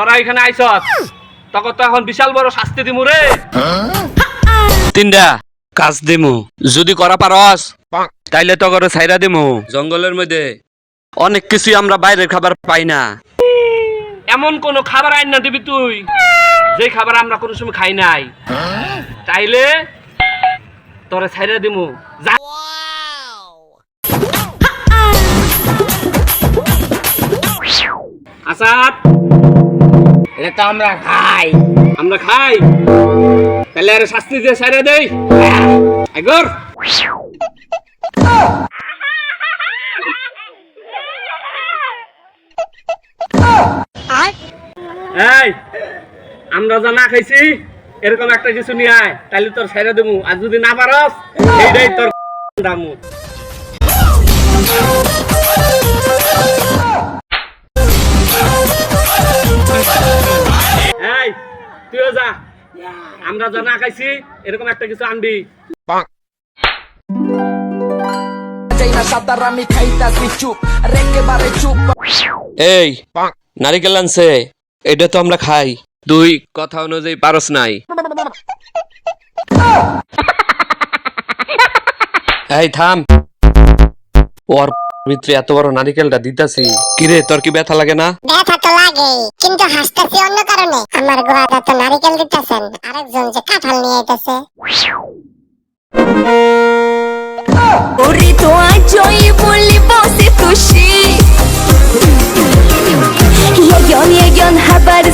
তোরা এখানে আইসত তখন তো এখন বিশাল বড় শাস্তি দিমু রে। তিনটা। কাজ দিমু। যদি করা পারস তাইলে তো করে ছাইরা দিমু। জঙ্গলের মধ্যে অনেক কিছুই আমরা বাইরের খাবার পাই না। এমন কোন খাবার আইন না দিবি তুই যে খাবার আমরা কোনো সময় খাই নাই। তাইলে তোরে ছাইরা দিমু। যা। আসাদ। এটা তো আমরা খাই। আমরা খাই। তাহলে আরে শাস্তি দিয়ে দেই। এই, আমরা যা না খাইছি, এরকম একটা কিছু নিয়ে আয় তাহলে তোর ছাইরা দেবো। আর যদি না পারস, এইটাই তোর দামু। তুইও যা। আমরা যা না খাইছি এরকম একটা কিছু আনবি। চাই না সাঁতার আমি খাইতাছি চুপ আর একেবারে চুপ। এই নারিকেল আনছে এটা তো আমরা খাই। তুই কথা অনুযায়ী পারস নাই। এই থাম। ওর মিত্রে এত বড় নারিকেলটা দিতাছি। কিরে তোর কি ব্যথা লাগে না? ব্যথা তো লাগে কিন্তু হাসতাছি অন্য কারণে। আমার গোড়াটা তো নারিকেল দিতাছেন আরেকজন যে কাঁঠাল নিয়ে আইতাছে। ওরে তো আজই বলি বসে তুষি ইয়ন ইয়ন হাবার